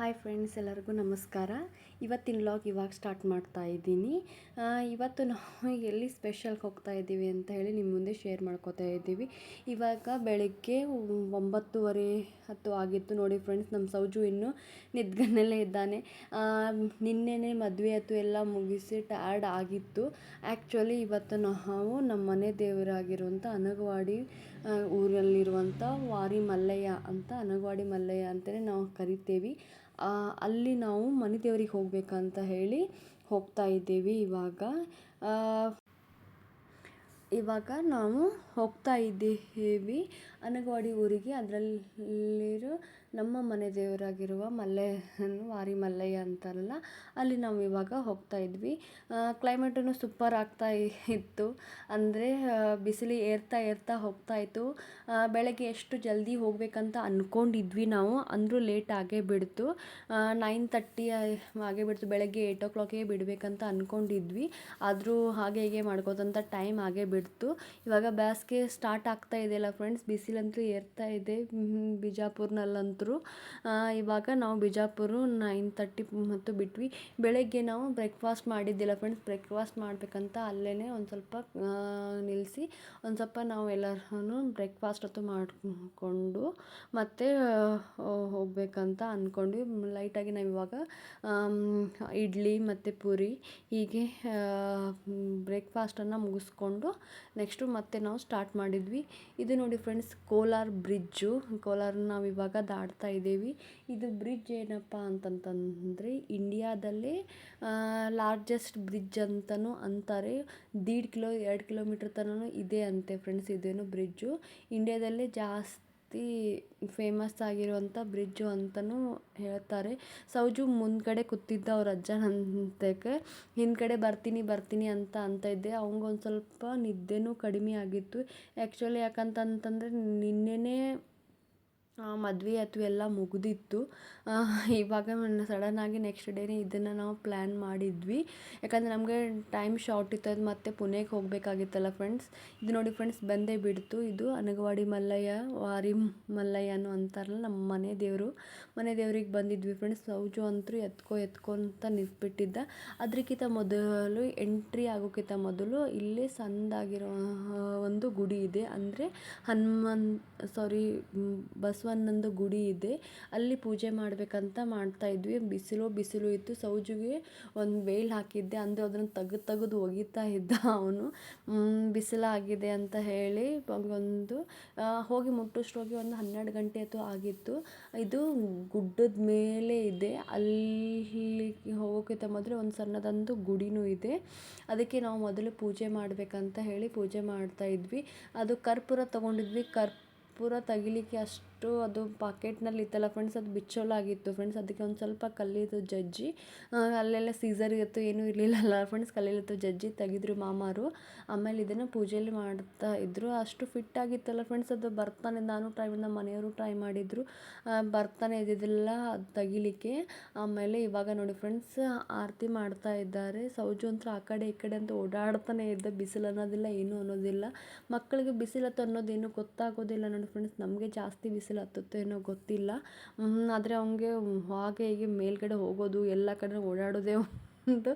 Hi friends, ಎಲ್ಲರಿಗೂ ನಮಸ್ಕಾರ. ಇವತ್ತಿನ ಲಾಗ್ ಇವಾಗ ಸ್ಟಾರ್ಟ್ ಮಾಡ್ತಾ ಇದ್ದೀನಿ. ಇವತ್ತು ನಾವು ಎಲ್ಲಿ ಸ್ಪೆಷಲ್ಗೆ ಹೋಗ್ತಾ ಇದ್ದೀವಿ ಅಂತ ಹೇಳಿ ನಿಮ್ಮ ಮುಂದೆ ಶೇರ್ ಮಾಡ್ಕೋತಾ ಇದ್ದೀವಿ. ಇವಾಗ ಬೆಳಗ್ಗೆ ಒಂಬತ್ತುವರೆ ಹತ್ತು ಆಗಿತ್ತು ನೋಡಿ ಫ್ರೆಂಡ್ಸ್ ನಮ್ಮ ಸೌಜು ಇನ್ನೂ ನಿದ್ಗನಲ್ಲೇ ಇದ್ದಾನೆ. ನಿನ್ನೆನೇ ಮದುವೆ ಅಥವಾ ಎಲ್ಲ ಮುಗಿಸಿ ಟ್ಯಾಡ್ ಆಗಿತ್ತು. ಆ್ಯಕ್ಚುಲಿ ಇವತ್ತು ನಾವು ನಮ್ಮ ಮನೆ ದೇವರಾಗಿರುವಂಥ ಅನಗವಾಡಿ ಊರಲ್ಲಿರುವಂಥ ವಾರಿ ಮಲ್ಲಯ್ಯ ಅಂತ, ಅನಗವಾಡಿ ಮಲ್ಲಯ್ಯ ಅಂತಲೇ ನಾವು ಕರಿತೇವೆ. ಅಲ್ಲಿ ನಾವು ಮನೆ ದೇವ್ರಿಗೆ ಹೋಗಬೇಕಂತ ಹೇಳಿ ಹೋಗ್ತಾ ಇದ್ದೀವಿ ಇವಾಗ. ಇವಾಗ ನಾವು ಹೋಗ್ತಾ ಇದ್ದೀವಿ. ಅನಗವಾಡಿ ಊರಿಗೆ, ಅದರಲ್ಲಿರೋ ನಮ್ಮ ಮನೆ ದೇವರಾಗಿರುವ ಮಲ್ಲಯ್ಯನ ವಾರಿ ಮಲ್ಲಯ್ಯ ಅಂತಾರಲ್ಲ, ಅಲ್ಲಿ ನಾವು ಇವಾಗ ಹೋಗ್ತಾ ಇದ್ವಿ. ಕ್ಲೈಮೇಟನ್ನು ಸೂಪರ್ ಆಗ್ತಾ ಇತ್ತು. ಅಂದರೆ ಬಿಸಿಲು ಏರ್ತಾ ಏರ್ತಾ ಹೋಗ್ತಾ ಇತ್ತು. ಬೆಳಗ್ಗೆ ಎಷ್ಟು ಜಲ್ದಿ ಹೋಗಬೇಕಂತ ಅಂದ್ಕೊಂಡಿದ್ವಿ ನಾವು. ಅಂದರೂ ಲೇಟ್ ಆಗೇ ಬಿಡ್ತು. ನೈನ್ ತರ್ಟಿ ಆಗೇ ಬಿಡ್ತು. ಬೆಳಗ್ಗೆ ಏಯ್ಟ್ ಓ ಕ್ಲಾಕಿಗೆ ಬಿಡಬೇಕಂತ ಅಂದ್ಕೊಂಡಿದ್ವಿ ಆದರೂ ಹಾಗೆ ಹೀಗೆ ಮಾಡ್ಕೋತಂತ ಟೈಮ್ ಆಗೇ ಬಿಡ್ತು. ಇವಾಗ ಬೇಸಿಗೆ ಸ್ಟಾರ್ಟ್ ಆಗ್ತಾ ಇದೆಯಲ್ಲ ಫ್ರೆಂಡ್ಸ್ ಬಿಸಿಲಂತೂ ಏರ್ತಾ ಇದೆ. ಬಿಜಾಪುರ್ನಲ್ಲಂತೂ. ಇವಾಗ ನಾವು ಬಿಜಾಪುರ ನೈನ್ ತರ್ಟಿ ಮತ್ತು ಬಿಟ್ವಿ. ಬೆಳಗ್ಗೆ ನಾವು ಬ್ರೇಕ್ಫಾಸ್ಟ್ ಮಾಡಿದ್ದಿಲ್ಲ ಫ್ರೆಂಡ್ಸ್ ಬ್ರೇಕ್ಫಾಸ್ಟ್ ಮಾಡಬೇಕಂತ ಅಲ್ಲೇ ಒಂದು ಸ್ವಲ್ಪ ನಿಲ್ಲಿಸಿ ಒಂದು ಸ್ವಲ್ಪ ನಾವು ಎಲ್ಲರೂ ಬ್ರೇಕ್ಫಾಸ್ಟ್ ಹೊತ್ತು ಮಾಡಿಕೊಂಡು ಮತ್ತು ಹೋಗಬೇಕಂತ ಅಂದ್ಕೊಂಡ್ವಿ ಲೈಟಾಗಿ ನಾವು ಇವಾಗ ಇಡ್ಲಿ ಮತ್ತು ಪೂರಿ ಹೀಗೆ ಬ್ರೇಕ್ಫಾಸ್ಟನ್ನು ಮುಗಿಸ್ಕೊಂಡು ನೆಕ್ಸ್ಟು ಮತ್ತೆ ನಾವು ಸ್ಟಾರ್ಟ್ ಮಾಡಿದ್ವಿ. ಇದು ನೋಡಿ ಫ್ರೆಂಡ್ಸ್ ಕೋಲಾರ ಬ್ರಿಡ್ಜು ಕೋಲಾರ ನಾವು ಇವಾಗ ದಾಟ್ತಾ ಇದ್ದೀವಿ. ಇದು ಬ್ರಿಡ್ಜ್ ಏನಪ್ಪ ಅಂತಂತಂದರೆ ಇಂಡಿಯಾದಲ್ಲೇ ಲಾರ್ಜೆಸ್ಟ್ ಬ್ರಿಡ್ಜ್ ಅಂತಲೂ ಅಂತಾರೆ. ದೀಡ್ ಕಿಲೋ, ಎರಡು ಕಿಲೋಮೀಟ್ರ್ ತನೂ ಇದೆ ಅಂತೆ ಫ್ರೆಂಡ್ಸ್ ಇದೇನು ಬ್ರಿಡ್ಜು. ಇಂಡಿಯಾದಲ್ಲೇ ಜಾಸ್ತಿ ಫೇಮಸ್ ಆಗಿರುವಂಥ ಬ್ರಿಡ್ಜು ಅಂತಲೂ ಹೇಳ್ತಾರೆ. ಸೌಜು ಮುಂದ್ಗಡೆ ಕೂತಿದ್ದ ಅವ್ರ ಅಜ್ಜನಂತಕ್ಕೆ ಹಿಂದ್ಗಡೆ ಬರ್ತೀನಿ ಬರ್ತೀನಿ ಅಂತ ಅಂತ ಇದ್ದೆ. ಅವಂಗೊಂದು ಸ್ವಲ್ಪ ನಿದ್ದೆನೂ ಕಡಿಮೆ ಆಗಿತ್ತು. ಆ್ಯಕ್ಚುಲಿ ಯಾಕಂತಂತಂದರೆ ನಿನ್ನೆನೇ ಮದುವೆ ಅಥವಾ ಎಲ್ಲ ಮುಗಿದಿತ್ತು. ಇವಾಗ ಸಡನ್ನಾಗಿ ನೆಕ್ಸ್ಟ್ ಡೇನೇ ಇದನ್ನು ನಾವು ಪ್ಲ್ಯಾನ್ ಮಾಡಿದ್ವಿ. ಯಾಕಂದರೆ ನಮಗೆ ಟೈಮ್ ಶಾರ್ಟ್ ಇತ್ತು. ಅದು ಮತ್ತೆ ಪುಣೆಗೆ ಹೋಗಬೇಕಾಗಿತ್ತಲ್ಲ ಫ್ರೆಂಡ್ಸ್ ಇದು ನೋಡಿ ಫ್ರೆಂಡ್ಸ್ ಬಂದೇ ಬಿಡ್ತು. ಇದು ಅನಗವಾಡಿ ಮಲ್ಲಯ್ಯ, ವಾರಿ ಮಲ್ಲಯ್ಯನು ಅಂತಾರಲ್ಲ ನಮ್ಮ ಮನೆ ದೇವರು. ಮನೆ ದೇವ್ರಿಗೆ ಬಂದಿದ್ವಿ ಫ್ರೆಂಡ್ಸ್ ಸೌಜು ಅಂತೂ ಎತ್ಕೋ ಎತ್ಕೋ ಅಂತ ನಿಂತ್ಬಿಟ್ಟಿದ್ದ. ಅದಕ್ಕಿಂತ ಮೊದಲು ಎಂಟ್ರಿ ಆಗೋಕ್ಕಿಂತ ಮೊದಲು ಇಲ್ಲೇ ಸಣ್ಣದಾಗಿರೋ ಒಂದು ಗುಡಿ ಇದೆ. ಅಂದರೆ ಹನುಮನ್ ಸಾರಿ ಬಸವ ಬಸವಣ್ಣಂದು ಗುಡಿ ಇದೆ. ಅಲ್ಲಿ ಪೂಜೆ ಮಾಡಬೇಕಂತ ಮಾಡ್ತಾಯಿದ್ವಿ ಬಿಸಿಲು ಬಿಸಿಲು ಇತ್ತು. ಸೌಜುಗೆ ಒಂದು ವೇಲ್ ಹಾಕಿದ್ದೆ. ಅಂದರೆ ಅದನ್ನು ತೆಗೆದು ತೆಗೆದು ಒಗಿತಾ ಇದ್ದ ಅವನು. ಬಿಸಿಲಾಗಿದೆ ಅಂತ ಹೇಳಿ ಒಂದು ಹೋಗಿ ಮುಟ್ಟುಷ್ಟೋಗಿ ಒಂದು ಹನ್ನೆರಡು ಗಂಟೆ ಅಥವಾ ಆಗಿತ್ತು. ಇದು ಗುಡ್ಡದ ಮೇಲೆ ಇದೆ. ಅಲ್ಲಿ ಹೋಗೋಕ್ಕಿಂತ ಮೊದಲು ಒಂದು ಸಣ್ಣದೊಂದು ಗುಡಿನೂ ಇದೆ. ಅದಕ್ಕೆ ನಾವು ಮೊದಲು ಪೂಜೆ ಮಾಡಬೇಕಂತ ಹೇಳಿ ಪೂಜೆ ಮಾಡ್ತಾ ಇದ್ವಿ. ಅದು ಕರ್ಪೂರ ತೊಗೊಂಡಿದ್ವಿ. ಕರ್ಪೂರ ತೆಗಿಲಿಕ್ಕೆ ಅಷ್ಟು ಅಷ್ಟು ಅದು ಪಾಕೆಟ್ನಲ್ಲಿ ಇತ್ತಲ್ಲ ಫ್ರೆಂಡ್ಸ್ ಅದು ಬಿಚ್ಚೋಲಾಗಿತ್ತು. ಫ್ರೆಂಡ್ಸ್ ಅದಕ್ಕೆ ಒಂದು ಸ್ವಲ್ಪ ಕಲ್ಲಿದ್ದು ಜಜ್ಜಿ. ಅಲ್ಲೆಲ್ಲ ಸೀಸರ್ ಇತ್ತು ಏನೂ ಇರಲಿಲ್ಲಲ್ಲ ಫ್ರೆಂಡ್ಸ್ ಕಲ್ಲಿಲಿತ್ತು ಜಜ್ಜಿ ತೆಗೆದ್ರು ಮಾಮಾರು. ಆಮೇಲೆ ಇದನ್ನು ಪೂಜೆಯಲ್ಲಿ ಮಾಡ್ತಾ ಇದ್ದರು ಅಷ್ಟು ಫಿಟ್ ಆಗಿತ್ತಲ್ಲ ಫ್ರೆಂಡ್ಸ್ ಅದು ಬರ್ತಾನೆ. ನಾನು ಟ್ರೈ ನಮ್ಮ ಮನೆಯವರು ಟ್ರೈ ಮಾಡಿದರು. ಬರ್ತಾನೆ ಇದ್ದಿದ್ದಿಲ್ಲ ತೆಗಿಲಿಕ್ಕೆ. ಆಮೇಲೆ ಇವಾಗ ನೋಡಿ ಫ್ರೆಂಡ್ಸ್ ಆರತಿ ಮಾಡ್ತಾ ಇದ್ದಾರೆ. ಸೌಜು ಅಂತ ಆ ಕಡೆ ಈ ಕಡೆ ಅಂತ ಓಡಾಡ್ತಾನೆ ಇದ್ದ. ಬಿಸಿಲು ಅನ್ನೋದಿಲ್ಲ, ಏನೂ ಅನ್ನೋದಿಲ್ಲ. ಮಕ್ಕಳಿಗೆ ಬಿಸಿಲತ್ತು ಅನ್ನೋದೇನು ಗೊತ್ತಾಗೋದಿಲ್ಲ ನೋಡಿ ಫ್ರೆಂಡ್ಸ್ ನಮಗೆ ಜಾಸ್ತಿ ಬಿಸಿಲು ಬಿಸಿಲು ಹತ್ತುತ್ತೆ ಏನೋ ಗೊತ್ತಿಲ್ಲ. ಆದರೆ ಅವನಿಗೆ ಹಾಗೆ ಹೀಗೆ ಮೇಲುಗಡೆ ಹೋಗೋದು ಎಲ್ಲ ಕಡೆ ಓಡಾಡೋದೇ ಒಂದು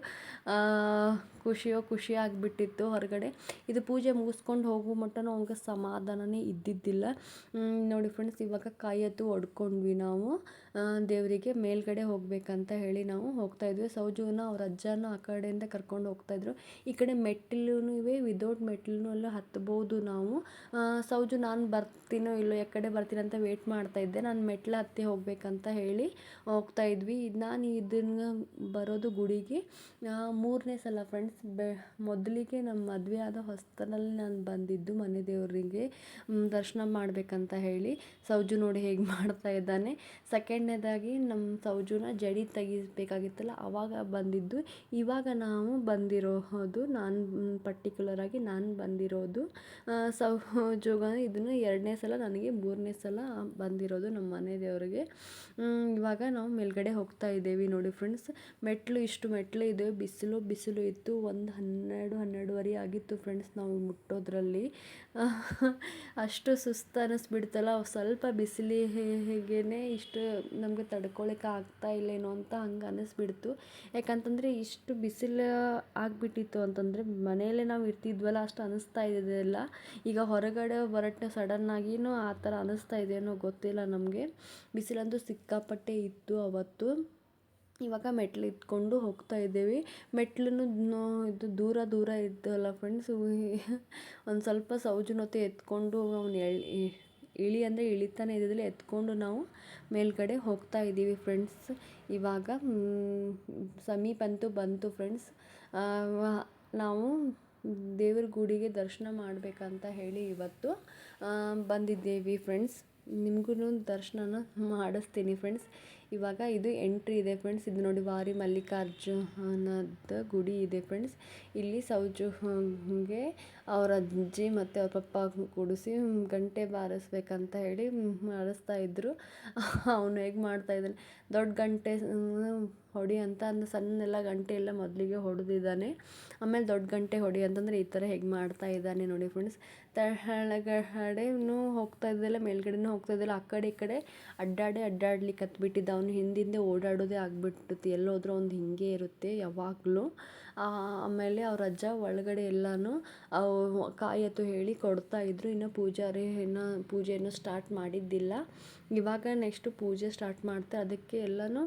ಖುಷಿಯೋ ಖುಷಿ ಆಗಿಬಿಟ್ಟಿತ್ತು ಹೊರಗಡೆ. ಇದು ಪೂಜೆ ಮುಗಿಸ್ಕೊಂಡು ಹೋಗೋ ಮಟ್ಟನೂ ಅವ್ನಿಗೆ ಸಮಾಧಾನನೇ ಇದ್ದಿದ್ದಿಲ್ಲ. ನೋಡಿ ಫ್ರೆಂಡ್ಸ್ ಇವಾಗ ಕಾಯತ್ತು ಒಡ್ಕೊಂಡ್ವಿ ನಾವು. ದೇವರಿಗೆ ಮೇಲ್ಗಡೆ ಹೋಗಬೇಕಂತ ಹೇಳಿ ನಾವು ಹೋಗ್ತಾ ಇದ್ವಿ. ಸೌಜುನ ಅವ್ರ ಅಜ್ಜನ ಆ ಕಡೆಯಿಂದ ಕರ್ಕೊಂಡು ಹೋಗ್ತಾಯಿದ್ರು ಈ ಕಡೆ ಮೆಟ್ಟಿಲೂ ಇವೆ ವಿದೌಟ್ ಮೆಟ್ಟಿಲೂ ಎಲ್ಲ ಹತ್ಬೋದು ನಾವು. ಸೌಜು, ನಾನು ಬರ್ತೀನೋ ಇಲ್ಲೋ ಯಾಕಡೆ ಬರ್ತೀನಿ ಅಂತ ವೇಟ್ ಮಾಡ್ತಾ ಇದ್ದೆ. ನಾನು ಮೆಟ್ಲು ಹತ್ತಿ ಹೋಗ್ಬೇಕಂತ ಹೇಳಿ ಹೋಗ್ತಾ ಇದ್ವಿ. ನಾನು ಇದನ್ನು ಬರೋದು ಗುಡಿಗೆ. ಮೂರನೇ ಸಲ ಫ್ರೆಂಡ್ಸ್ ಬೆ, ಮೊದಲಿಗೆ ನಮ್ಮ ಮದುವೆ ಆದ ಹೊಸತನಲ್ಲಿ ನಾನು ಬಂದಿದ್ದು ಮನೆ ದೇವರಿಗೆ ದರ್ಶನ ಮಾಡಬೇಕಂತ ಹೇಳಿ. ಸೌಜು ನೋಡಿ ಹೇಗೆ ಮಾಡ್ತಾ ಇದ್ದಾನೆ. ಸೆಕೆಂಡ್ನೇದಾಗಿ ನಮ್ಮ ಸೌಜುನ ಜಡಿ ತೆಗಿಬೇಕಾಗಿತ್ತಲ್ಲ ಆವಾಗ ಬಂದಿದ್ದು. ಇವಾಗ ನಾವು ಬಂದಿರೋದು, ನಾನು ಪರ್ಟಿಕ್ಯುಲರಾಗಿ ನಾನು ಬಂದಿರೋದು. ಸೌಜುಗ ಇದನ್ನು ಎರಡನೇ ಸಲ, ನನಗೆ ಮೂರನೇ ಸಲ ಬಂದಿರೋದು ನಮ್ಮ ಮನೆ ದೇವರಿಗೆ. ಇವಾಗ ನಾವು ಮೇಲ್ಗಡೆ ಹೋಗ್ತಾ ಇದ್ದೇವೆ ನೋಡಿ ಫ್ರೆಂಡ್ಸ್ ಮೆಟ್ಲು, ಇಷ್ಟು ಮೆಟ್ಲು ಇದೆ. ಬಿಸಿಲು ಬಿಸಿಲು ಇತ್ತು. ಒಂದು ಹನ್ನೆರಡು, ಹನ್ನೆರಡುವರೆ ಆಗಿತ್ತು ಫ್ರೆಂಡ್ಸ್ ನಾವು ಮುಟ್ಟೋದ್ರಲ್ಲಿ. ಅಷ್ಟು ಸುಸ್ತು ಅನ್ನಿಸ್ಬಿಡ್ತಲ್ಲ ಸ್ವಲ್ಪ ಬಿಸಿಲಿಗೆ ಇಷ್ಟು ನಮಗೆ ತಡ್ಕೊಳಕ್ಕೆ ಆಗ್ತಾ ಇಲ್ಲೇನೋ ಅಂತ ಹಂಗೆ ಅನ್ನಿಸ್ಬಿಡ್ತು ಯಾಕಂತಂದರೆ ಇಷ್ಟು ಬಿಸಿಲು ಆಗಿಬಿಟ್ಟಿತ್ತು ಅಂತಂದರೆ ಮನೆಯಲ್ಲೇ ನಾವು ಇರ್ತಿದ್ವಲ್ಲ, ಅಷ್ಟು ಅನ್ನಿಸ್ತಾ ಇದ್ದಿಲ್ಲ ಈಗ ಹೊರಗಡೆ ಬರಟ್ಟೆ ಸಡನ್ನಾಗಿಯೂ ಆ ಥರ ಅನ್ನಿಸ್ತಾ ಇದೆಯೋ ಗೊತ್ತಿಲ್ಲ ನಮಗೆ. ಬಿಸಿಲಂತೂ ಸಿಕ್ಕಾಪಟ್ಟೆ ಇತ್ತು ಅವತ್ತು. ಇವಾಗ ಮೆಟ್ಲು ಇಟ್ಕೊಂಡು ಹೋಗ್ತಾ ಇದ್ದೀವಿ. ಮೆಟ್ಲನ್ನು ಇದು ದೂರ ದೂರ ಇದ್ದಲ್ಲ ಫ್ರೆಂಡ್ಸ್ ಒಂದು ಸ್ವಲ್ಪ ಸೌಜನ್ಯತೆ ಎತ್ಕೊಂಡು ಅವ್ನು ಎಳಿ ಇಳಿ ಅಂದರೆ ಇಳಿತಾನೆ ಇದ್ದಿದ್ದಿಲ್ಲ ಎತ್ಕೊಂಡು ನಾವು ಮೇಲ್ಗಡೆ ಹೋಗ್ತಾ ಇದ್ದೀವಿ ಫ್ರೆಂಡ್ಸ್ ಇವಾಗ ಸಮೀಪ ಅಂತೂ ಬಂತು ಫ್ರೆಂಡ್ಸ್ ನಾವು ದೇವ್ರ ಗುಡಿಗೆ ದರ್ಶನ ಮಾಡಬೇಕಂತ ಹೇಳಿ ಇವತ್ತು ಬಂದಿದ್ದೀವಿ ಫ್ರೆಂಡ್ಸ್ ನಿಮಗೂ ದರ್ಶನನ ಮಾಡಿಸ್ತೀನಿ ಫ್ರೆಂಡ್ಸ್ ಇವಾಗ ಇದು ಎಂಟ್ರಿ ಇದೆ ಫ್ರೆಂಡ್ಸ್ ಇದು ನೋಡಿ ವಾರಿ ಮಲ್ಲಿಕಾರ್ಜುನದ ಗುಡಿ ಇದೆ ಫ್ರೆಂಡ್ಸ್ ಇಲ್ಲಿ ಸೌಜುಗೆ ಅವ್ರ ಅಜ್ಜಿ ಮತ್ತು ಅವ್ರ ಪಪ್ಪ ಕೂಡಿಸಿ ಗಂಟೆ ಬಾರಿಸ್ಬೇಕಂತ ಹೇಳಿ ಬಾರಿಸ್ತಾ ಇದ್ದರು ಅವನು ಹೇಗೆ ಮಾಡ್ತಾ ಇದ್ದಾನೆ, ದೊಡ್ಡ ಗಂಟೆ ಹೊಡಿ ಅಂತ ಅಂದ್ರೆ ಸಣ್ಣೆಲ್ಲ ಗಂಟೆ ಎಲ್ಲ ಮೊದಲಿಗೆ ಹೊಡೆದಿದ್ದಾನೆ. ಆಮೇಲೆ ದೊಡ್ಡ ಗಂಟೆ ಹೊಡಿ ಅಂತಂದರೆ ಈ ಥರ ಹೇಗೆ ಮಾಡ್ತಾ ಇದ್ದಾನೆ ನೋಡಿ ಫ್ರೆಂಡ್ಸ್ ಕೆಳಗಡೆನೂ ಹೋಗ್ತಾ ಇದ್ದಿಲ್ಲ, ಮೇಲ್ಗಡೆನೂ ಹೋಗ್ತಾ ಇದ್ದಿಲ್ಲ, ಆ ಕಡೆ ಈ ಕಡೆ ಅಡ್ಡಾಡಿ ಅಡ್ಡಾಡ್ಲಿಕ್ಕೆ ಹತ್ಬಿಟ್ಟಿದ್ದ ಅವನು ಹಿಂದಿಂದೆ ಓಡಾಡೋದೇ ಆಗ್ಬಿಟ್ಟತಿ ಎಲ್ಲೋದ್ರೂ ಒಂದು ಹಿಂಗೆ ಇರುತ್ತೆ ಯಾವಾಗಲೂ. ಆಮೇಲೆ ಅವ್ರ ಅಜ್ಜ ಒಳಗಡೆ ಎಲ್ಲನೂ ಕಾಯಿ ಹೇಳಿ ಕೊಡ್ತಾ ಇದ್ರು. ಇನ್ನು ಪೂಜಾರಿ ಇನ್ನು ಪೂಜೆಯನ್ನು ಸ್ಟಾರ್ಟ್ ಮಾಡಿದ್ದಿಲ್ಲ. ಇವಾಗ ನೆಕ್ಸ್ಟ್ ಪೂಜೆ ಸ್ಟಾರ್ಟ್ ಮಾಡ್ತಾರೆ ಅದಕ್ಕೆ ಎಲ್ಲನೂ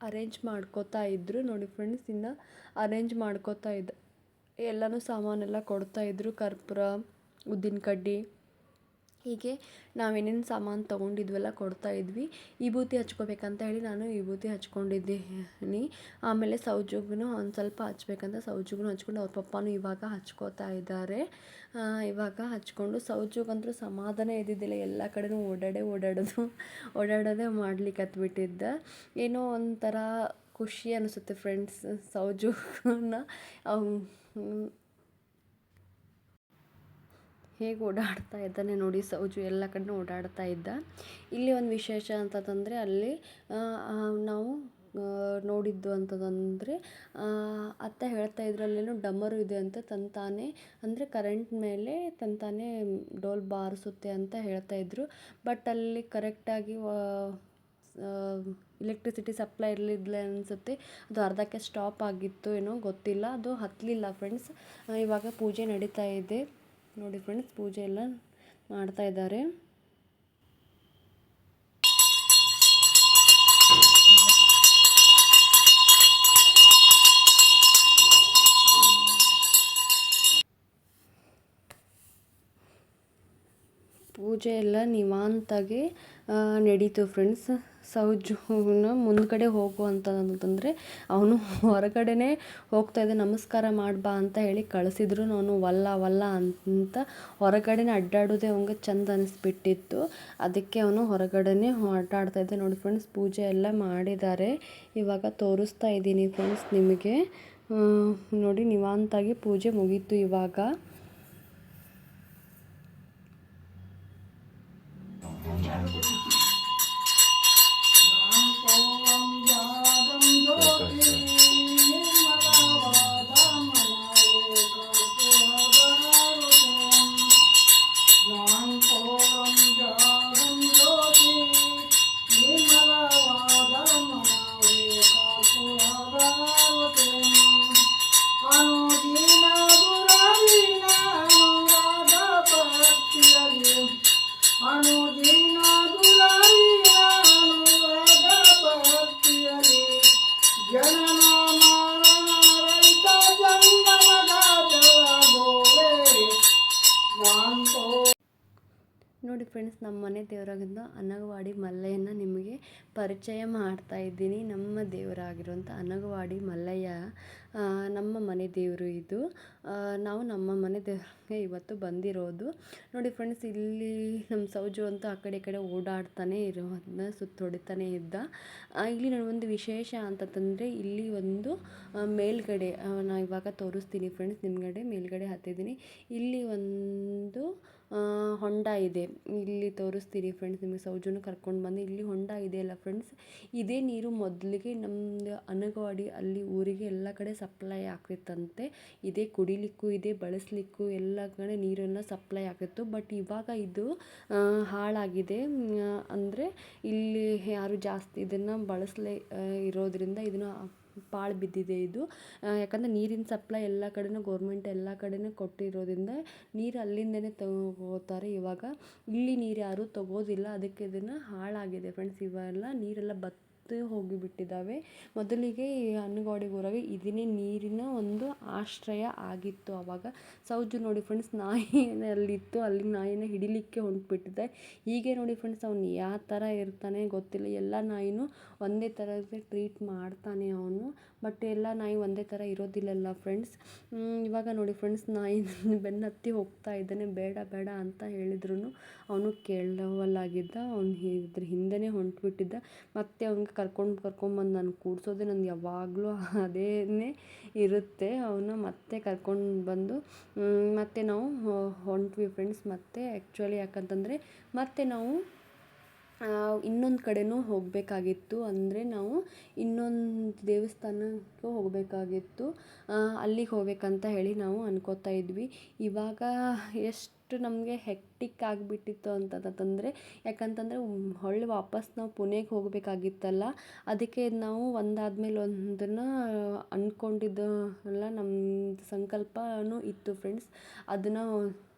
ಅರೇಂಜ್ ಮಾಡ್ಕೋತಾ ಇದ್ದರು ನೋಡಿ ಫ್ರೆಂಡ್ಸ್ ಇನ್ನು ಅರೇಂಜ್ ಮಾಡ್ಕೋತಾ ಇದ್ದ ಎಲ್ಲನೂ ಸಾಮಾನೆಲ್ಲ ಕೊಡ್ತಾ ಇದ್ದರು ಕರ್ಪೂರ ಉದ್ದಿನ ಕಡ್ಡಿ ಹೀಗೆ ನಾವೇನೇನು ಸಾಮಾನು ತೊಗೊಂಡಿದ್ವಲ್ಲ ಕೊಡ್ತಾಯಿದ್ವಿ ವಿಭೂತಿ ಹಚ್ಕೋಬೇಕಂತ ಹೇಳಿ ನಾನು ವಿಭೂತಿ ಹಚ್ಕೊಂಡಿದ್ದೀನಿ. ಆಮೇಲೆ ಸೌಜುಗ್ನು ಒಂದು ಸ್ವಲ್ಪ ಹಚ್ಬೇಕಂತ ಸೌಜುಗ್ನು ಹಚ್ಕೊಂಡು ಅವ್ರ ಪಪ್ಪನೂ ಇವಾಗ ಹಚ್ಕೋತಾ ಇದ್ದಾರೆ. ಇವಾಗ ಹಚ್ಕೊಂಡು ಸೌಜುಗಂತೂ ಸಮಾಧಾನ ಇದ್ದಿದ್ದಿಲ್ಲ. ಎಲ್ಲ ಕಡೆನೂ ಓಡಾಡೇ ಓಡಾಡೋದು, ಓಡಾಡೋದೇ ಮಾಡ್ಲಿಕ್ಕೆ ಹತ್ಬಿಟ್ಟಿದ್ದ. ಏನೋ ಒಂಥರ ಖುಷಿ ಅನಿಸುತ್ತೆ ಫ್ರೆಂಡ್ಸ್ ಸೌಜುನ ಹೇಗೆ ಓಡಾಡ್ತಾ ಇದ್ದಾನೆ ನೋಡಿ ಸೌಜು ಎಲ್ಲ ಕಡೆ ಓಡಾಡ್ತಾ ಇದ್ದ. ಇಲ್ಲಿ ಒಂದು ವಿಶೇಷ ಅಂತಂದರೆ ಅಲ್ಲಿ ನಾವು ನೋಡಿದ್ದು ಅಂತದಂದರೆ ಅತ್ತ ಹೇಳ್ತಾ ಇದ್ರಲ್ಲೇನು ಡಮರು ಇದೆ ಅಂತ ತಂತಾನೆ, ಅಂದರೆ ಕರೆಂಟ್ ಮೇಲೆ ತಂತಾನೆ ಡೋಲ್ ಬಾರಿಸುತ್ತೆ ಅಂತ ಹೇಳ್ತಾ ಇದ್ರು. ಬಟ್ ಅಲ್ಲಿ ಕರೆಕ್ಟಾಗಿ ಎಲೆಕ್ಟ್ರಿಸಿಟಿ ಸಪ್ಲೈ ಇರಲಿಲ್ಲ ಅನಿಸುತ್ತೆ. ಅದು ಅರ್ಧಕ್ಕೆ ಸ್ಟಾಪ್ ಆಗಿತ್ತು ಏನೋ ಗೊತ್ತಿಲ್ಲ. ಅದು ಹತ್ತಲಿಲ್ಲ ಫ್ರೆಂಡ್ಸ್ ಇವಾಗ ಪೂಜೆ ನಡೀತಾ ಇದೆ. ನೋಡಿ ಫ್ರೆಂಡ್ಸ್ ಪೂಜೆ ಎಲ್ಲ ಮಾಡ್ತಾ ಇದ್ದಾರೆ. ಪೂಜೆ ಎಲ್ಲ ನಿವಾಂತಾಗಿ ನಡೀತು ಫ್ರೆಂಡ್ಸ್ ಸೌಜುನ ಮುಂದ್ಗಡೆ ಹೋಗು ಅಂತಂದರೆ, ಅವನು ಹೊರಗಡೆನೇ ಹೋಗ್ತಾ ಇದ್ದೆ ನಮಸ್ಕಾರ ಮಾಡ್ಬಾ ಅಂತ ಹೇಳಿ ಕಳಿಸಿದ್ರು. ಅವನು ವಲ್ಲ ವಲ್ಲ ಅಂತ ಹೊರಗಡೆನೇ ಅಡ್ಡಾಡೋದೇ ಅವಂಗೆ ಚಂದ ಅನಿಸ್ಬಿಟ್ಟಿತ್ತು. ಅದಕ್ಕೆ ಅವನು ಹೊರಗಡೆನೇ ಇದ್ದೆ. ನೋಡಿ ಫ್ರೆಂಡ್ಸ್ ಪೂಜೆ ಎಲ್ಲ ಮಾಡಿದ್ದಾರೆ. ಇವಾಗ ತೋರಿಸ್ತಾ ಇದ್ದೀನಿ ಫ್ರೆಂಡ್ಸ್ ನಿಮಗೆ. ನೋಡಿ ನಿವಾಂತಾಗಿ ಪೂಜೆ ಮುಗೀತು ಇವಾಗ. ನೋಡಿ ಫ್ರೆಂಡ್ಸ್ ನಮ್ಮ ಮನೆ ದೇವರಾಗಿದ್ದ ಅನಗವಾಡಿ ಮಲ್ಲಯ್ಯನ ನಿಮಗೆ ಪರಿಚಯ ಮಾಡ್ತಾ ಇದ್ದೀನಿ. ನಮ್ಮ ದೇವರಾಗಿರುವಂಥ ಅನಗವಾಡಿ ಮಲ್ಲಯ್ಯ ನಮ್ಮ ಮನೆ ದೇವರು ಇದು. ನಾವು ನಮ್ಮ ಮನೆ ದೇವರಿಗೆ ಇವತ್ತು ಬಂದಿರೋದು. ನೋಡಿ ಫ್ರೆಂಡ್ಸ್ ಇಲ್ಲಿ ನಮ್ಮ ಸೌಜು ಅಂತೂ ಆ ಕಡೆ ಈ ಕಡೆ ಓಡಾಡ್ತಾನೆ ಇರೋದನ್ನ ಸುತ್ತೊಡಿತಾನೆ ಇದ್ದ. ಇಲ್ಲಿ ಒಂದು ವಿಶೇಷ ಅಂತಂದರೆ ಇಲ್ಲಿ ಒಂದು ಮೇಲ್ಗಡೆ ನಾನು ಇವಾಗ ತೋರಿಸ್ತೀನಿ ಫ್ರೆಂಡ್ಸ್ ನಿಮ್ಗಡೆ ಮೇಲ್ಗಡೆ ಹತ್ತಿದ್ದೀನಿ. ಇಲ್ಲಿ ಒಂದು ಹೊಂಡ ಇದೆ. ಇಲ್ಲಿ ತೋರಿಸ್ತೀನಿ ಫ್ರೆಂಡ್ಸ್ ನಿಮಗೆ ಸೌಜನ್ನು ಕರ್ಕೊಂಡು ಬಂದು ಇಲ್ಲಿ ಹೊಂಡ ಇದೆ ಅಲ್ಲ ಫ್ರೆಂಡ್ಸ್ ಇದೇ ನೀರು ಮೊದಲಿಗೆ ನಮ್ಮದು ಅನಗವಾಡಿ ಅಲ್ಲಿ ಊರಿಗೆ ಎಲ್ಲ ಕಡೆ ಸಪ್ಲೈ ಆಗ್ತಿತ್ತಂತೆ. ಇದೇ ಕುಡಿಲಿಕ್ಕೂ ಇದೆ, ಬಳಸಲಿಕ್ಕೂ ಎಲ್ಲ ಕಡೆ ನೀರನ್ನು ಸಪ್ಲೈ ಆಗ್ತಿತ್ತು. ಬಟ್ ಇವಾಗ ಇದು ಹಾಳಾಗಿದೆ. ಅಂದರೆ ಇಲ್ಲಿ ಯಾರು ಜಾಸ್ತಿ ಇದನ್ನು ಬಳಸಲೇ ಇರೋದ್ರಿಂದ ಇದನ್ನು ಪಾಳು ಬಿದ್ದಿದೆ ಇದು. ಯಾಕಂದರೆ ನೀರಿನ ಸಪ್ಲೈ ಎಲ್ಲ ಕಡೆನೂ ಗೌರ್ಮೆಂಟ್ ಎಲ್ಲ ಕಡೆನೂ ಕೊಟ್ಟಿರೋದ್ರಿಂದ ನೀರು ಅಲ್ಲಿಂದನೇ ತಗೋತಾರೆ ಇವಾಗ. ಇಲ್ಲಿ ನೀರು ಯಾರೂ ತಗೋದಿಲ್ಲ. ಅದಕ್ಕೆ ಇದನ್ನು ಹಾಳಾಗಿದೆ ಫ್ರೆಂಡ್ಸ್ ಇವೆಲ್ಲ ನೀರೆಲ್ಲ ಬತ್ತಿ ಹೋಗಿಬಿಟ್ಟಿದ್ದಾವೆ ಮೊದಲಿಗೆ ಈ ಅನ್ನಗೋಡಿಗೆ ಊರಾಗ ಇದನ್ನೇ ನೀರಿನ ಒಂದು ಆಶ್ರಯ ಆಗಿತ್ತು ಆವಾಗ ಸೌಜು ನೋಡಿ ಫ್ರೆಂಡ್ಸ್ ನಾಯಿ ಅಲ್ಲಿತ್ತು ಅಲ್ಲಿ ನಾಯಿನ ಹಿಡಿಲಿಕ್ಕೆ ಹೊಂಟ್ಬಿಟ್ಟಿದೆ. ಹೀಗೆ ನೋಡಿ ಫ್ರೆಂಡ್ಸ್ ಅವನು ಯಾವ ಥರ ಇರ್ತಾನೆ ಗೊತ್ತಿಲ್ಲ. ಎಲ್ಲ ನಾಯಿನೂ ಒಂದೇ ಥರದ ಟ್ರೀಟ್ ಮಾಡ್ತಾನೆ ಅವನು. ಬಟ್ ಎಲ್ಲ ನಾಯಿ ಒಂದೇ ಥರ ಇರೋದಿಲ್ಲಲ್ಲ ಫ್ರೆಂಡ್ಸ್ ಇವಾಗ ನೋಡಿ ಫ್ರೆಂಡ್ಸ್ ನಾಯಿ ಬೆನ್ನತ್ತಿ ಹೋಗ್ತಾ ಇದ್ದಾನೆ. ಬೇಡ ಬೇಡ ಅಂತ ಹೇಳಿದ್ರು ಅವನು ಕೇಳವಲ್ಲಾಗಿದ್ದ. ಅವ್ನು ಇದ್ರ ಹಿಂದೆನೇ ಹೊಂಟ್ಬಿಟ್ಟಿದ್ದ. ಮತ್ತೆ ಅವ್ನಿಗೆ ಕರ್ಕೊಂಡು ಕರ್ಕೊಂಬಂದು ನಾನು ಕೂಡ್ಸೋದೇ ನಂದು ಯಾವಾಗಲೂ ಅದೇ ಇರುತ್ತೆ. ಅವನ್ನ ಮತ್ತೆ ಕರ್ಕೊಂಡು ಬಂದು ಮತ್ತೆ ನಾವು ಹೊಂಟ್ವಿ ಫ್ರೆಂಡ್ಸ್ ಮತ್ತೆ ಆ್ಯಕ್ಚುಲಿ ಯಾಕಂತಂದರೆ ಮತ್ತೆ ನಾವು ಇನ್ನೊಂದು ಕಡೆನೂ ಹೋಗಬೇಕಾಗಿತ್ತು. ಅಂದರೆ ನಾವು ಇನ್ನೊಂದು ದೇವಸ್ಥಾನಕ್ಕೆ ಹೋಗಬೇಕಾಗಿತ್ತು. ಅಲ್ಲಿಗೆ ಹೋಗ್ಬೇಕಂತ ಹೇಳಿ ನಾವು ಅನ್ಕೋತಾ ಇದ್ವಿ. ಇವಾಗ ಎಷ್ಟು ನಮಗೆ ಹೆಕ್ಟಿಕ್ ಆಗಿಬಿಟ್ಟಿತ್ತು ಅಂತಂತಂದರೆ ಯಾಕಂತಂದರೆ ಹೊಳ್ಳಿ ವಾಪಸ್ ನಾವು ಪುಣೆಗೆ ಹೋಗಬೇಕಾಗಿತ್ತಲ್ಲ, ಅದಕ್ಕೆ ನಾವು ಒಂದಾದ್ಮೇಲೆ ಒಂದನ್ನು ಅಂದ್ಕೊಂಡಿದ್ದು ಎಲ್ಲ ನಮ್ಮದು ಸಂಕಲ್ಪನೂ ಇತ್ತು ಫ್ರೆಂಡ್ಸ್ ಅದನ್ನು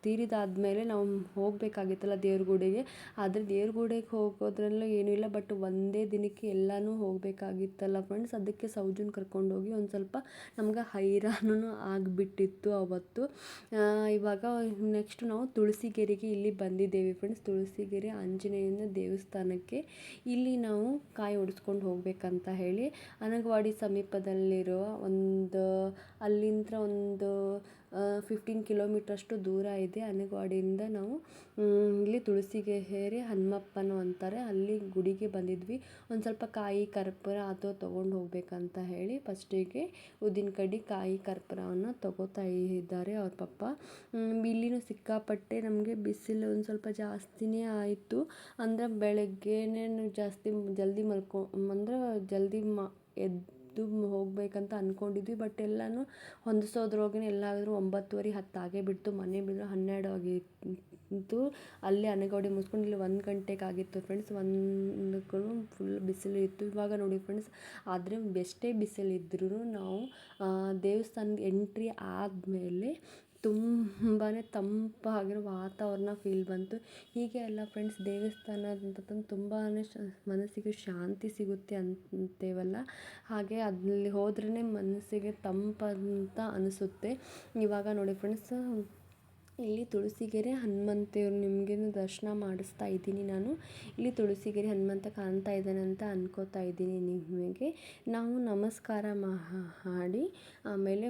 ತೀರಿದಾದ್ಮೇಲೆ ನಾವು ಹೋಗಬೇಕಾಗಿತ್ತಲ್ಲ ದೇವ್ರ ಗುಡಿಗೆ ಆದರೆ ದೇವ್ರ ಗುಡಿಗೆ ಹೋಗೋದ್ರಲ್ಲೂ ಏನೂ ಇಲ್ಲ ಬಟ್ ಒಂದೇ ದಿನಕ್ಕೆ ಎಲ್ಲನೂ ಹೋಗಬೇಕಾಗಿತ್ತಲ್ಲ ಫ್ರೆಂಡ್ಸ್ ಅದಕ್ಕೆ ಸೌಜನ್ ಕರ್ಕೊಂಡೋಗಿ ಒಂದು ಸ್ವಲ್ಪ ನಮ್ಗೆ ಹೈರಾನು ಆಗಿಬಿಟ್ಟಿತ್ತು ಅವತ್ತು. ಇವಾಗ ನೆಕ್ಸ್ಟ್ ನಾವು ತುಳಸಿಗೆರೆಗೆ ಇಲ್ಲಿ ಬಂದಿದ್ದೇವೆ ಫ್ರೆಂಡ್ಸ್ ತುಳಸಿಗೆರೆ ಆಂಜನೇಯನ ದೇವಸ್ಥಾನಕ್ಕೆ ಇಲ್ಲಿ ನಾವು ಕಾಯಿ ಹೊಡೆಸ್ಕೊಂಡು ಹೋಗಬೇಕಂತ ಹೇಳಿ. ಅನಗವಾಡಿ ಸಮೀಪದಲ್ಲಿರುವ ಒಂದು ಅಲ್ಲಿಂದ ಒಂದು ಫಿಫ್ಟೀನ್ ಕಿಲೋಮೀಟ್ರಷ್ಟು ದೂರ ಇದೆ. ಅನಗವಾಡಿಯಿಂದ ನಾವು ಇಲ್ಲಿ ತುಳಸಿಗೆರೆ ಹನುಮಪ್ಪನು ಅಂತಾರೆ. ಅಲ್ಲಿ ಗುಡಿಗೆ ಬಂದಿದ್ವಿ. ಒಂದು ಸ್ವಲ್ಪ ಕಾಯಿ ಕರ್ಪೂರ ಅದು ತೊಗೊಂಡು ಹೋಗಬೇಕಂತ ಹೇಳಿ ಫಸ್ಟಿಗೆ ಉದ್ದಿನ ಕಡ್ಡಿ ಕಾಯಿ ಕರ್ಪೂರವನ್ನು ತೊಗೋತಾ ಇದ್ದಾರೆ ಅವ್ರ ಪಪ್ಪ. ಇಲ್ಲಿನೂ ಸಿಕ್ಕಾಪಟ್ಟೆ ನಮಗೆ ಬಿಸಿಲು ಒಂದು ಸ್ವಲ್ಪ ಜಾಸ್ತಿನೇ ಆಯಿತು. ಅಂದರೆ ಬೆಳಗ್ಗೆನೇ ಜಾಸ್ತಿ ಜಲ್ದಿ ಮಲ್ಕೊ, ಅಂದ್ರೆ ಜಲ್ದಿ ಮ ಎದ್ದು ಹೋಗಬೇಕಂತ ಅಂದ್ಕೊಂಡಿದ್ವಿ ಬಟ್ ಎಲ್ಲನೂ ಹೊಂದಿಸೋದ್ರೊಳಗೇನೆ ಎಲ್ಲಾದರೂ ಒಂಬತ್ತುವರೆ ಹತ್ತು ಆಗೇ ಬಿಡ್ತು. ಮನೆ ಬಿಡೋ ಹನ್ನೆರಡು ಆಗಿತ್ತು ಅಲ್ಲಿ ಅನಗೌಡಿ ಮುಗಿಸ್ಕೊಂಡು ಇಲ್ಲಿ ಒಂದು ಗಂಟೆಗೆ ಆಗಿತ್ತು ಫ್ರೆಂಡ್ಸ್ ಒಂದಕ್ಕೂ ಫುಲ್ ಬಿಸಿಲು ಇತ್ತು. ಇವಾಗ ನೋಡಿ ಫ್ರೆಂಡ್ಸ್ ಆದರೆ ಎಷ್ಟೇ ಬಿಸಿಲಿದ್ರೂ. ನಾವು ದೇವಸ್ಥಾನದ ಎಂಟ್ರಿ ಆದಮೇಲೆ ತುಂಬಾ ತಂಪಾಗಿರೋ ವಾತಾವರಣ ಫೀಲ್ ಬಂತು. ಹೀಗೆ ಎಲ್ಲ ಫ್ರೆಂಡ್ಸ್ ದೇವಸ್ಥಾನ ಅಂತಂತಂದು ತುಂಬಾ ಮನಸ್ಸಿಗೆ ಶಾಂತಿ ಸಿಗುತ್ತೆ ಅಂತೇವಲ್ಲ. ಹಾಗೆ ಅಲ್ಲಿ ಹೋದ್ರೇ ಮನಸ್ಸಿಗೆ ತಂಪಂತ ಅನಿಸುತ್ತೆ. ಇವಾಗ ನೋಡಿ ಫ್ರೆಂಡ್ಸ್ ಇಲ್ಲಿ ತುಳಸಿಗೆರೆ ಹನುಮಂತೇವ್ರು ನಿಮಗೇನು ದರ್ಶನ ಮಾಡಿಸ್ತಾ ಇದ್ದೀನಿ ನಾನು. ಇಲ್ಲಿ ತುಳಸಿಗೆರೆ ಹನುಮಂತ ಕಾಣ್ತಾ ಇದ್ದಾನೆ ಅಂತ ಅನ್ಕೋತಾ ಇದ್ದೀನಿ ನಿಮಗೆ. ನಾವು ನಮಸ್ಕಾರ ಮಾಡಿ ಆಮೇಲೆ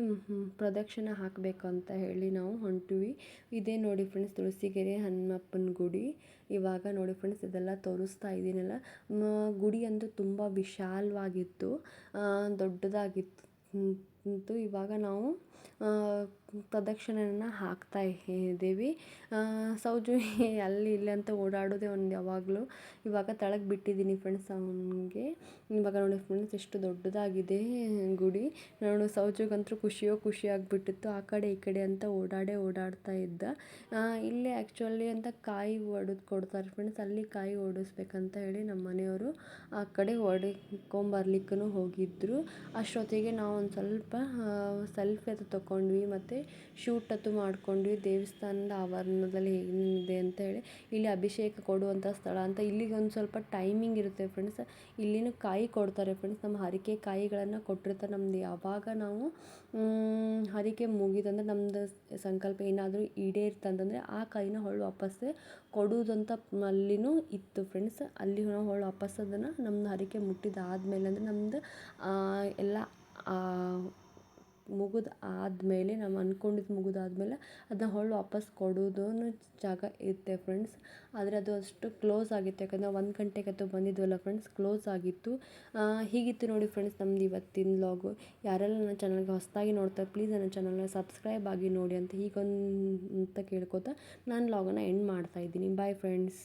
ಪ್ರದಕ್ಷಿಣೆ ಹಾಕಬೇಕು ಅಂತ ಹೇಳಿ ನಾವು ಹೊಂಟೀವಿ. ಇದೇ ನೋಡಿ ಫ್ರೆಂಡ್ಸ್ ತುಳಸಿಗೆರೆ ಹನುಮಪ್ಪನ ಗುಡಿ. ಇವಾಗ ನೋಡಿ ಫ್ರೆಂಡ್ಸ್ ಇದೆಲ್ಲ ತೋರಿಸ್ತಾ ಇದ್ದೀನಲ್ಲ. ಗುಡಿ ಅಂತೂ ತುಂಬ ವಿಶಾಲವಾಗಿತ್ತು. ದೊಡ್ಡದಾಗಿತ್ತು. ಇವಾಗ ನಾವು ಪ್ರದಕ್ಷಿಣೆಯನ್ನು ಹಾಕ್ತಾ ಇದ್ದೀವಿ. ಸೌಜು ಅಲ್ಲಿ ಇಲ್ಲಿ ಅಂತ ಓಡಾಡೋದೇ ಒಂದು ಯಾವಾಗಲೂ ಇವಾಗ ತೆಳಗೆ ಬಿಟ್ಟಿದ್ದೀನಿ ಫ್ರೆಂಡ್ಸ್ ಅವನಿಗೆ. ಇವಾಗ ನೋಡಿ ಫ್ರೆಂಡ್ಸ್ ಎಷ್ಟು ದೊಡ್ಡದಾಗಿದೆ ಗುಡಿ. ನೋಡು, ಸೌಜುಗಂತೂ ಖುಷಿಯೋ ಖುಷಿಯಾಗಿಬಿಟ್ಟಿತ್ತು ಆ ಕಡೆ ಈ ಕಡೆ ಅಂತ ಓಡಾಡೇ ಓಡಾಡ್ತಾ ಇದ್ದ. ಇಲ್ಲೇ ಆ್ಯಕ್ಚುಲಿ ಅಂತ ಕಾಯಿ ಒಡೆದು ಕೊಡ್ತಾರೆ ಫ್ರೆಂಡ್ಸ್ ಅಲ್ಲಿ ಕಾಯಿ ಓಡಿಸ್ಬೇಕಂತ ಹೇಳಿ ನಮ್ಮ ಮನೆಯವರು ಆ ಕಡೆ ಹೊಡಿಕೊಂಬರ್ಲಿಕ್ಕೂ ಹೋಗಿದ್ದರು ಅಷ್ಟೊತ್ತಿಗೆ ನಾವು ಒಂದು ಸ್ವಲ್ಪ ಸೆಲ್ಫಿ ಅದು ತಗೊಂಡ್ವಿ ಮತ್ತು ಶೂಟ್ ಅದು ಮಾಡ್ಕೊಂಡ್ವಿ. ದೇವಸ್ಥಾನದ ಆವರಣದಲ್ಲಿ ಏನಿದೆ ಅಂತ ಹೇಳಿ ಇಲ್ಲಿ ಅಭಿಷೇಕ ಕೊಡುವಂಥ ಸ್ಥಳ ಅಂತ ಇಲ್ಲಿಗೆ ಒಂದು ಸ್ವಲ್ಪ ಟೈಮಿಂಗ್ ಇರುತ್ತೆ ಫ್ರೆಂಡ್ಸ್ ಇಲ್ಲಿನೂ ಕಾಯಿ ಕೊಡ್ತಾರೆ ಫ್ರೆಂಡ್ಸ್ ನಮ್ಮ ಹರಕೆ ಕಾಯಿಗಳನ್ನು ಕೊಟ್ಟಿರ್ತಾರೆ ನಮ್ದು ಯಾವಾಗ ನಾವು ಹರಕೆ ಮುಗಿದಂದ್ರೆ ನಮ್ಮದು ಸಂಕಲ್ಪ ಏನಾದರೂ ಈಡೇರ್ತಂತಂದರೆ ಆ ಕಾಯಿನ ಹೊಳ್ಳಿ ವಾಪಸ್ಸು ಕೊಡುವುದಂತ ಅಲ್ಲಿನೂ ಇತ್ತು ಫ್ರೆಂಡ್ಸ್ ಅಲ್ಲಿ ನಾವು ಹೊಳ್ಳಿ ವಾಪಸ್ ಅದನ್ನು ನಮ್ದು ಹರಕೆ ಮುಟ್ಟಿದಾದ್ಮೇಲೆ ಅಂದರೆ ನಮ್ಮದು ಎಲ್ಲ ಮುಗಿದು ಆದಮೇಲೆ ನಾವು ಅಂದ್ಕೊಂಡಿದ್ದು ಮುಗಿದಾದ್ಮೇಲೆ ಅದನ್ನ ಹೊಳ್ಳು ವಾಪಸ್ ಕೊಡೋದೂ ಜಾಗ ಇರುತ್ತೆ ಫ್ರೆಂಡ್ಸ್ ಆದರೆ ಅದು ಅಷ್ಟು ಕ್ಲೋಸ್ ಆಗಿತ್ತು. ಯಾಕಂದರೆ ಒಂದು ಗಂಟೆಗೆ ಬಂದಿದ್ವಲ್ಲ ಫ್ರೆಂಡ್ಸ್ ಕ್ಲೋಸ್ ಆಗಿತ್ತು. ಹೀಗಿತ್ತು ನೋಡಿ ಫ್ರೆಂಡ್ಸ್ ನಮ್ದು ಇವತ್ತಿನ ವ್ಲಾಗು ಯಾರೆಲ್ಲ ನನ್ನ ಚಾನಲ್ಗೆ ಹೊಸದಾಗಿ ನೋಡ್ತಾರೆ ಪ್ಲೀಸ್ ನನ್ನ ಚಾನಲ್ನ ಸಬ್ಸ್ಕ್ರೈಬ್ ಆಗಿ ನೋಡಿ ಅಂತ ಹೀಗೊಂದು ಅಂತ ಕೇಳ್ಕೊತಾ ನಾನು ವ್ಲಾಗನ್ನು ಎಂಡ್ ಮಾಡ್ತಾಯಿದ್ದೀನಿ ಬಾಯ್ ಫ್ರೆಂಡ್ಸ್